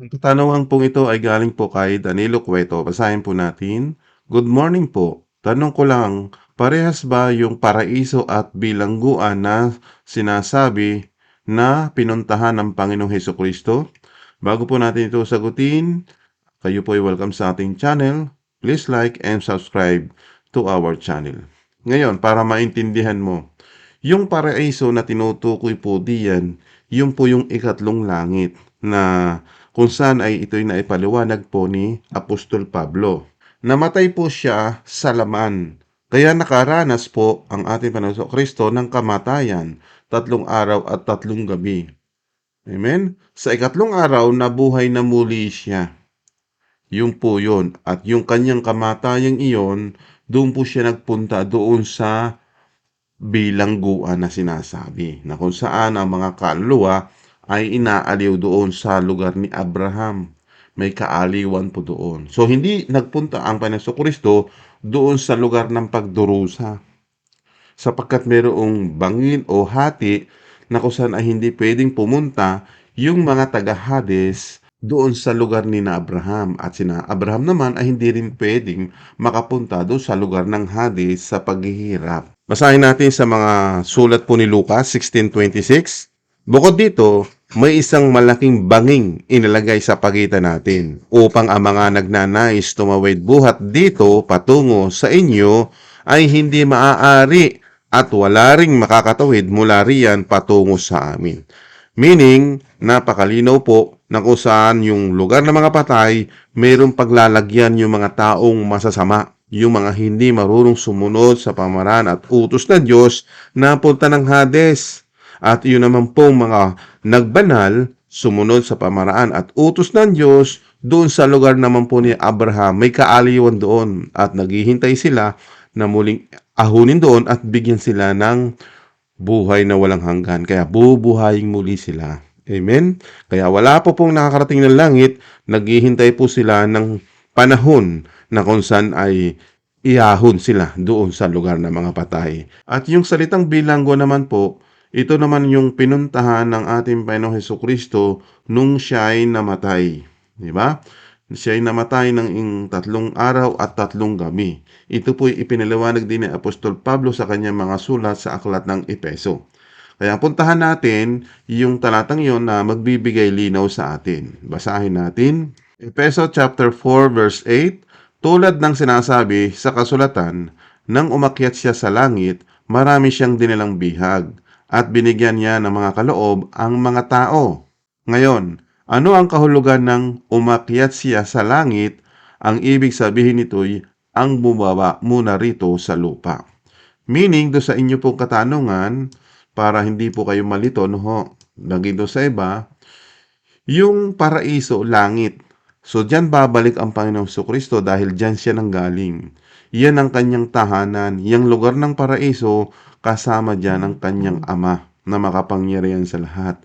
Ang katanungan pong ito ay galing po kay Danilo Cueto. Basahin po natin. Good morning po. Tanong ko lang, parehas ba yung paraiso at bilangguan na sinasabi na pinuntahan ng Panginoong Heso Kristo? Bago po natin ito sagutin, kayo po ay welcome sa ating channel. Please like and subscribe to our channel. Ngayon, para maintindihan mo, yung paraiso na tinutukoy po diyan, yun po yung ikatlong langit na kung saan ay ito'y naipaliwanag po ni Apostol Pablo. Namatay po siya sa laman. Kaya nakaranas po ang ating Panginoon Kristo ng kamatayan, tatlong araw at tatlong gabi. Amen? Sa ikatlong araw, nabuhay na muli siya. Yun po yun. At yung kanyang kamatayang iyon, doon po siya nagpunta doon sa bilangguan na sinasabi na kung saan ang mga kaluluwa ay inaaliw doon sa lugar ni Abraham. May kaaliwan po doon. So hindi nagpunta ang Panginoon Kristo doon sa lugar ng pagdurusa. Sapagkat mayroong bangin o hati na kung saan ay hindi pwedeng pumunta yung mga taga-Hades doon sa lugar ni na Abraham. At sina Abraham naman ay hindi rin pwedeng makapunta doon sa lugar ng Hades sa paghihirap. Basahin natin sa mga sulat po ni Lucas 16.26. Bukod dito, may isang malaking banging inilagay sa pagitan natin upang ang mga nagnanais tumawid buhat dito patungo sa inyo ay hindi maaari at wala ring makakatawid mula riyan patungo sa amin. Meaning, napakalinaw po na kung saan yung lugar ng mga patay, mayroong paglalagyan yung mga taong masasama, yung mga hindi marunong sumunod sa pamaran at utos ng Diyos na punta ng Hades. At yun naman pong mga nagbanal, sumunod sa pamaraan at utos ng Diyos, doon sa lugar naman po ni Abraham, may kaaliwan doon at naghihintay sila na muling ahunin doon at bigyan sila ng buhay na walang hanggan. Kaya bubuhayin muli sila. Amen? Kaya wala po pong nakakarating ng langit, naghihintay po sila ng panahon na kung saan ay iahon sila doon sa lugar ng mga patay. At yung salitang bilanggo naman po, ito naman yung pinuntahan ng ating Panginoong Heso Kristo nung siya ay namatay. Di ba? Siya ay namatay ng tatlong araw at tatlong gabi. Ito po ipinaliwanag din ni Apostol Pablo sa kanyang mga sulat sa aklat ng Epeso. Kaya puntahan natin yung talatang yon na magbibigay linaw sa atin. Basahin natin. Epeso chapter 4 verse 8. Tulad ng sinasabi sa kasulatan, nang umakyat siya sa langit, marami siyang dinilang bihag at binigyan niya ng mga kaloob ang mga tao. Ngayon, ano ang kahulugan ng umakyat siya sa langit? Ang ibig sabihin nito'y ang bumaba muna rito sa lupa. Meaning, do sa inyo pong katanungan, para hindi po kayo malito, no ho, lagi do sa iba, yung paraiso, langit. So, dyan babalik ang Panginoong Kristo dahil dyan siya nanggaling. Yan ang kanyang tahanan. Yang lugar ng paraiso, kasama dyan ang kanyang ama na makapangyarihan sa lahat.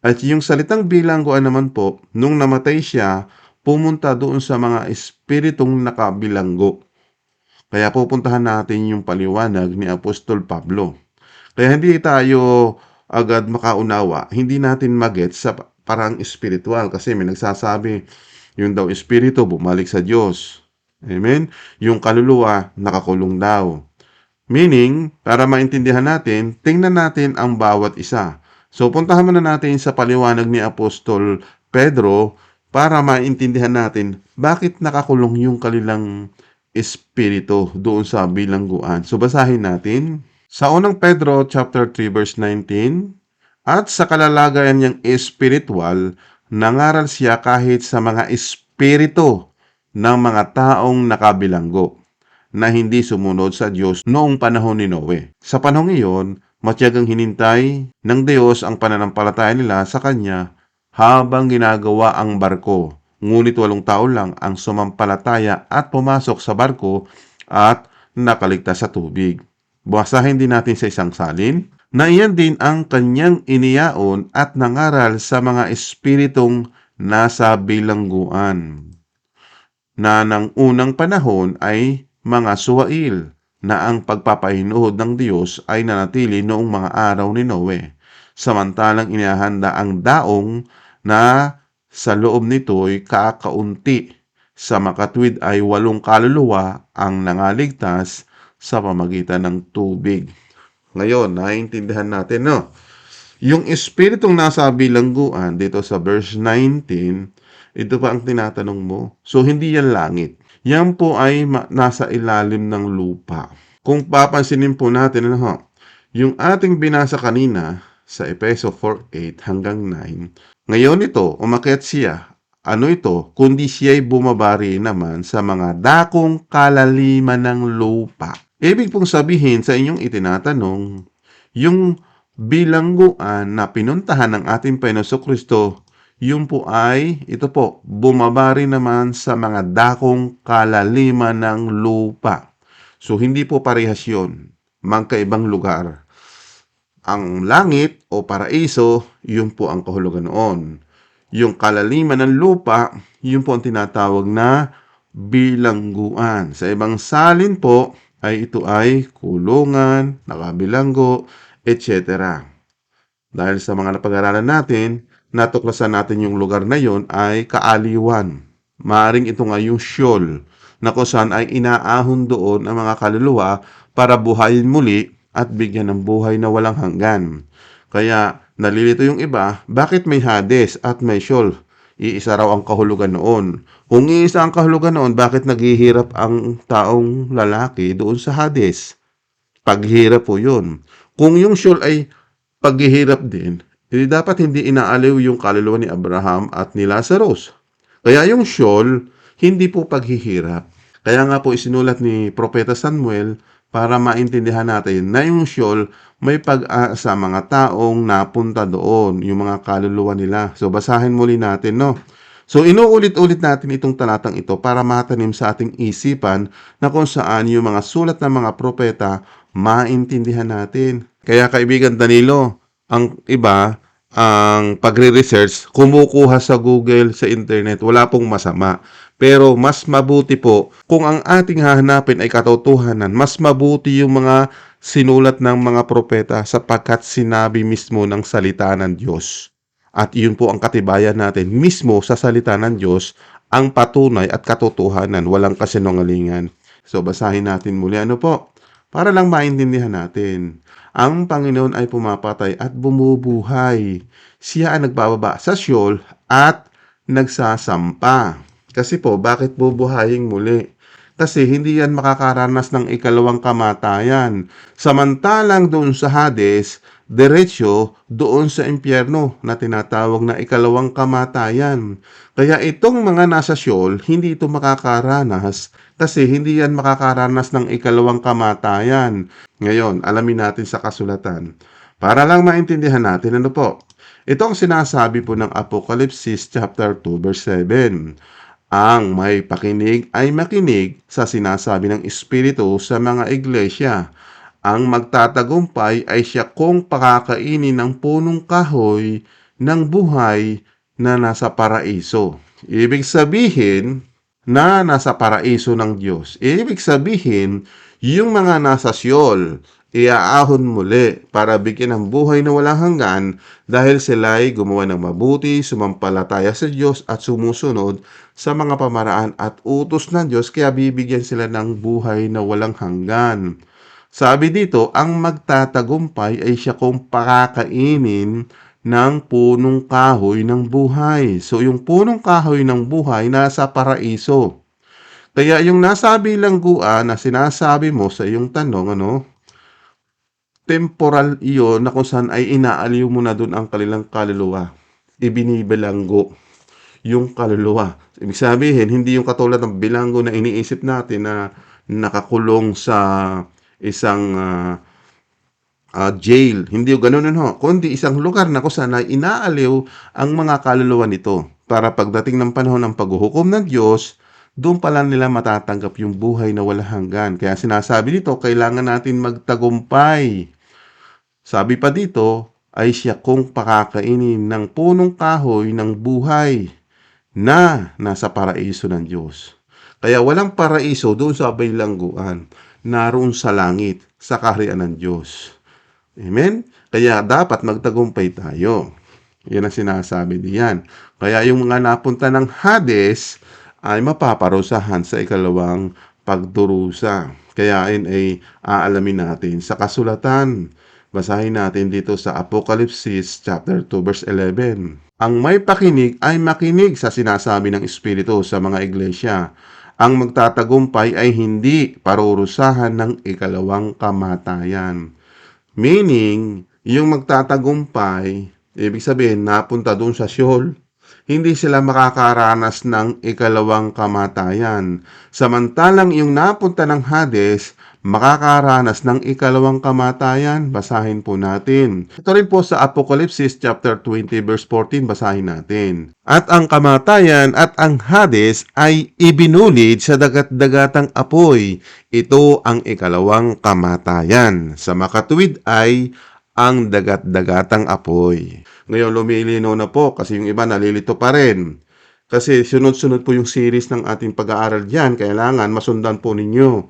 At yung salitang bilangguan naman po, nung namatay siya, pumunta doon sa mga espiritong nakabilanggo. Kaya pupuntahan natin yung paliwanag ni Apostol Pablo. Kaya hindi tayo agad makaunawa, hindi natin maget sa parang espiritual kasi may nagsasabi yung daw espiritu bumalik sa Diyos. Amen? Yung kaluluwa nakakulong daw. Meaning, para maintindihan natin, tingnan natin ang bawat isa. So, puntahan muna natin sa paliwanag ni Apostol Pedro para maintindihan natin bakit nakakulong yung kanilang espiritu doon sa bilangguan. So, basahin natin. Sa unang Pedro chapter 3 verse 19, At sa kalalagayan niyang espiritual, nangaral siya kahit sa mga espiritu ng mga taong nakabilanggo na hindi sumunod sa Diyos noong panahon ni Noe. Sa panahon iyon, matyagang hinintay ng Diyos ang pananampalataya nila sa Kanya habang ginagawa ang barko. Ngunit walong tao lang ang sumampalataya at pumasok sa barko at nakaligtas sa tubig. Basahin din natin sa isang salin na iyan din ang kanyang iniyaon at nangaral sa mga espiritong nasa bilangguan na ng unang panahon ay mga suwail na ang pagpapahinuhod ng Diyos ay nanatili noong mga araw ni Noe. Samantalang inihahanda ang daong na sa loob nito ay kakaunti. Sa makatwid ay walong kaluluwa ang nangaligtas sa pamagitan ng tubig. Ngayon, naiintindihan natin, no? Yung espiritong nasa bilangguan dito sa verse 19, ito pa ang tinatanong mo. So, hindi yan langit. Yan po ay nasa ilalim ng lupa. Kung papansinin po natin, ano yung ating binasa kanina sa Epeso 4.8 hanggang 9, ngayon ito, umakyat siya. Ano ito? Kundi siya'y bumabari naman sa mga dakong kalaliman ng lupa. Ibig pong sabihin sa inyong itinatanong, yung bilangguan na pinuntahan ng ating Panginoon Kristo, yun po ay, ito po, bumabari naman sa mga dakong kalaliman ng lupa. So, hindi po parehas yun. Magkaibang lugar. Ang langit o paraiso, yun po ang kahulugan noon. Yung kalaliman ng lupa, yun po ang tinatawag na bilangguan. Sa ibang salin po, ay ito ay kulungan, nakabilanggo, etc. Dahil sa mga napag-aralan natin, natuklasan natin yung lugar na yon ay kaaliwan. Maaring ito nga yung Sheol, na kung saan ay inaahon doon ang mga kaluluwa para buhayin muli at bigyan ng buhay na walang hanggan. Kaya nalilito yung iba, bakit may Hades at may Sheol? Iisa raw ang kahulugan noon. Kung iisa ang kahulugan noon, bakit naghihirap ang taong lalaki doon sa Hades? Paghirap po yun. Kung yung Sheol ay paghihirap din, hindi dapat hindi inaaliw yung kaluluwa ni Abraham at ni Lazarus. Kaya yung Sheol, hindi po paghihirap. Kaya nga po isinulat ni Propeta Samuel para maintindihan natin na yung Sheol may pag-asa mga taong napunta doon, yung mga kaluluwa nila. So basahin muli natin, no? So inuulit-ulit natin itong talatang ito para matanim sa ating isipan na kung saan yung mga sulat ng mga propeta maintindihan natin. Kaya kaibigan Danilo, ang iba, ang pagre-research, kumukuha sa Google, sa internet, wala pong masama. Pero mas mabuti po, kung ang ating hahanapin ay katotohanan, mas mabuti yung mga sinulat ng mga propeta sapagkat sinabi mismo ng salita ng Diyos. At yun po ang katibayan natin, mismo sa salita ng Diyos, ang patunay at katotohanan, walang kasinungalingan. So basahin natin muli ano po, para lang maintindihan natin. Ang Panginoon ay pumapatay at bumubuhay. Siya ang nagbababa sa Sheol at nagsasampa. Kasi po, bakit bubuhayin muli? Kasi hindi yan makakaranas ng ikalawang kamatayan. Samantalang doon sa Hades, diretsyo doon sa impyerno na tinatawag na ikalawang kamatayan. Kaya itong mga nasa Sheol, hindi ito makakaranas kasi hindi yan makakaranas ng ikalawang kamatayan. Ngayon, alamin natin sa kasulatan. Para lang maintindihan natin ano po. Ito ang sinasabi po ng Apocalypse chapter 2 verse 7. Ang may pakinig ay makinig sa sinasabi ng Espiritu sa mga iglesia. Ang magtatagumpay ay siya kung pakakainin ng punong kahoy ng buhay na nasa paraiso. Ibig sabihin na nasa paraiso ng Diyos. Ibig sabihin, yung mga nasa Siyol, iaahon muli para bigyan ng buhay na walang hanggan dahil sila ay gumawa ng mabuti, sumampalataya sa Diyos at sumusunod sa mga pamaraan at utos ng Diyos kaya bibigyan sila ng buhay na walang hanggan. Sabi dito, ang magtatagumpay ay siya kung pakakainin ng punong kahoy ng buhay. So yung punong kahoy ng buhay nasa paraiso. Kaya yung nasa bilangguan na sinasabi mo sa iyong tanong, ano, temporal iyon na kung saan ay inaaliw mo na doon ang kanilang kaluluwa. Ibinibilanggo yung kaluluwa. Ibig sabihin, hindi yung katulad ng bilanggo na iniisip natin na nakakulong sa isang ah, ah, jail. Hindi yung ganun ho. Kundi isang lugar na kung saan ay inaaliw ang mga kaluluwa nito para pagdating ng panahon ng paghuhukom ng Diyos, doon pala nila matatanggap yung buhay na walang hanggan. Kaya sinasabi dito, kailangan natin magtagumpay. Sabi pa dito, ay siya kung pakakainin ng punong kahoy ng buhay na nasa paraiso ng Diyos. Kaya walang paraiso doon sa bilangguan, naroon sa langit, sa kaharian ng Diyos. Amen? Kaya dapat magtagumpay tayo. Yan ang sinasabi diyan. Kaya yung mga napunta ng Hades ay mapaparusahan sa ikalawang pagdurusa. Kaya ay aalamin natin sa kasulatan. Basahin natin dito sa Apocalypse chapter 2 verse 11. Ang may pakinig ay makinig sa sinasabi ng Espiritu sa mga iglesia. Ang magtatagumpay ay hindi parurusahan ng ikalawang kamatayan. Meaning, yung magtatagumpay, ibig sabihin, napunta doon sa Sheol, hindi sila makakaranas ng ikalawang kamatayan. Samantalang yung napunta ng Hades, makakaranas ng ikalawang kamatayan. Basahin po natin. Ito rin po sa Apocalypse chapter 20 verse 14, basahin natin. At ang kamatayan at ang Hades ay ibinulid sa dagat-dagatang apoy. Ito ang ikalawang kamatayan. Sa makatuwid ay ang dagat-dagatang apoy. Ngayon lumilino na po kasi yung iba nalilito pa rin. Kasi sunod-sunod po yung series ng ating pag-aaral diyan, kailangan masundan po ninyo.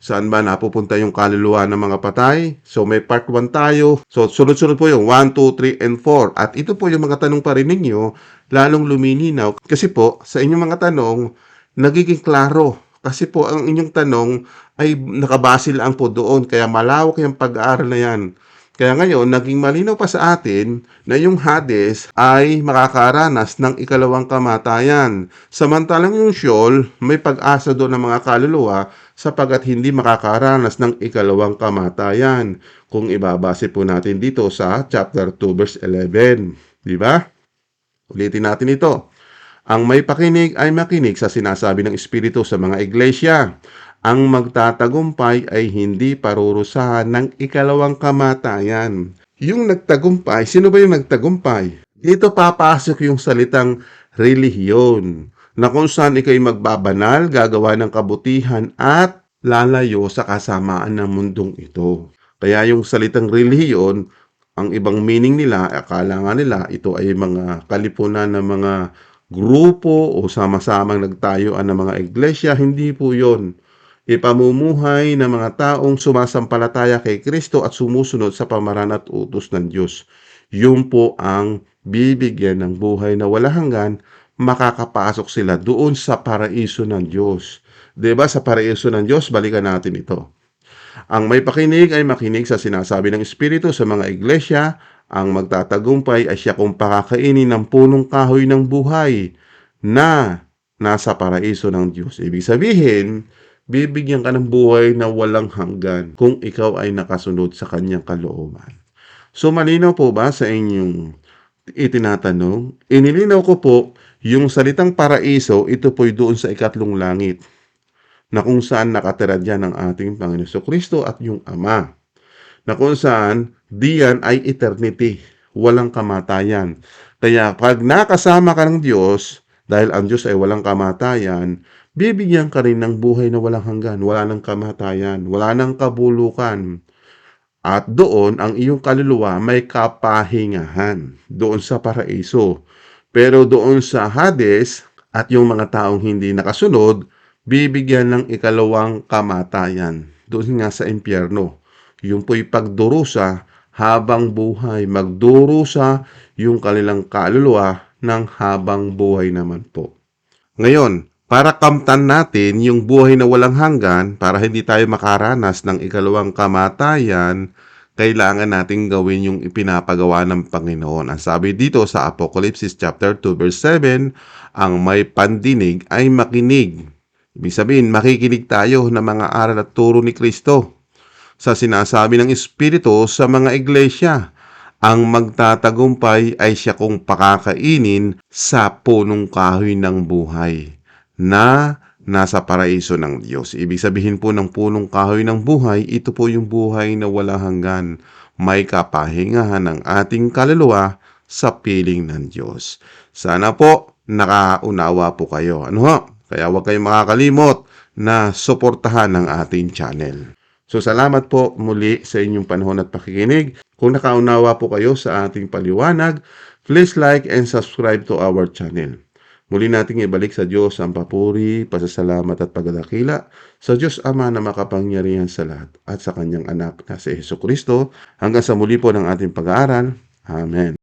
Saan ba napupunta yung kaluluwa ng mga patay? So may part 1 tayo. So sunod-sunod po yung 1, 2, 3, and 4. At ito po yung mga tanong pa rin ninyo, lalong lumilinaw. Kasi po, sa inyong mga tanong, nagiging klaro. Kasi po, ang inyong tanong ay nakabase lang po doon. Kaya malawak yung pag-aaral na yan. Kaya ngayon, naging malinaw pa sa atin na yung Hades ay makakaranas ng ikalawang kamatayan. Samantalang yung Sheol, may pag-asa doon ng mga kaluluwa sapagat hindi makakaranas ng ikalawang kamatayan. Kung ibabase po natin dito sa chapter 2 verse 11. Di ba? Ulitin natin ito. Ang may pakinig ay makinig sa sinasabi ng Espiritu sa mga iglesia. Ang magtatagumpay ay hindi parurusahan ng ikalawang kamatayan. Yung nagtagumpay, sino ba yung nagtagumpay? Dito papasok yung salitang relihiyon na kung saan ikay magbabanal, gagawa ng kabutihan at lalayo sa kasamaan ng mundong ito. Kaya yung salitang relihiyon, ang ibang meaning nila, akala nga nila ito ay mga kalipunan ng mga grupo o sama-samang nagtayuan ng mga iglesia. Hindi po yon ipamumuhay ng mga taong sumasampalataya kay Kristo at sumusunod sa pamaran at utos ng Diyos. Yun po ang bibigyan ng buhay na wala hanggan, makakapasok sila doon sa paraiso ng Diyos. 'Di ba sa paraiso ng Diyos, balikan natin ito. Ang may pakinig ay makinig sa sinasabi ng Espiritu sa mga iglesia, ang magtatagumpay ay siya kung pakakainin ng punong kahoy ng buhay na nasa paraiso ng Diyos. Ibig sabihin, bibigyan ka ng buhay na walang hanggan kung ikaw ay nakasunod sa kanyang kalooban. So malinaw po ba sa inyong itinatanong? Inilinaw ko po yung salitang paraiso, ito po'y doon sa ikatlong langit na kung saan nakatira dyan ang ating Panginoon Kristo at yung Ama. Na kung saan diyan ay eternity, walang kamatayan. Kaya pag nakasama ka ng Diyos, dahil ang Diyos ay walang kamatayan, bibigyan ka rin ng buhay na walang hanggan, wala ng kamatayan, wala ng kabulukan. At doon, ang iyong kaluluwa may kapahingahan doon sa paraiso. Pero doon sa Hades at yung mga taong hindi nakasunod, bibigyan ng ikalawang kamatayan. Doon nga sa impyerno. Yung po'y pagdurusa habang buhay. Magdurusa yung kanilang kaluluwa ng habang buhay naman po. Ngayon, para kamtan natin yung buhay na walang hanggan, para hindi tayo makaranas ng ikalawang kamatayan, kailangan nating gawin yung ipinapagawa ng Panginoon. Ang sabi dito sa Apocalypse chapter 2 verse 7, ang may pandinig ay makinig. Ibig sabihin, makikinig tayo ng mga aral at turo ni Kristo sa sinasabi ng Espiritu sa mga iglesia. Ang magtatagumpay ay siya kung pakakainin sa punong kahoy ng buhay na nasa paraiso ng Diyos. Ibig sabihin po ng punong kahoy ng buhay, ito po yung buhay na wala hanggan. May kapahingahan ng ating kaluluwa sa piling ng Diyos. Sana po nakaunawa po kayo. Ano ho? Kaya huwag kayong makakalimot na suportahan ng ating channel. So salamat po muli sa inyong panahon at pakikinig. Kung nakaunawa po kayo sa ating paliwanag, please like and subscribe to our channel. Muli nating ibalik sa Diyos ang papuri, pasasalamat at pagdakila sa Diyos Ama na makapangyarihan sa lahat at sa kanyang anak na si Heso Kristo hanggang sa muli po ng ating pag-aaral. Amen.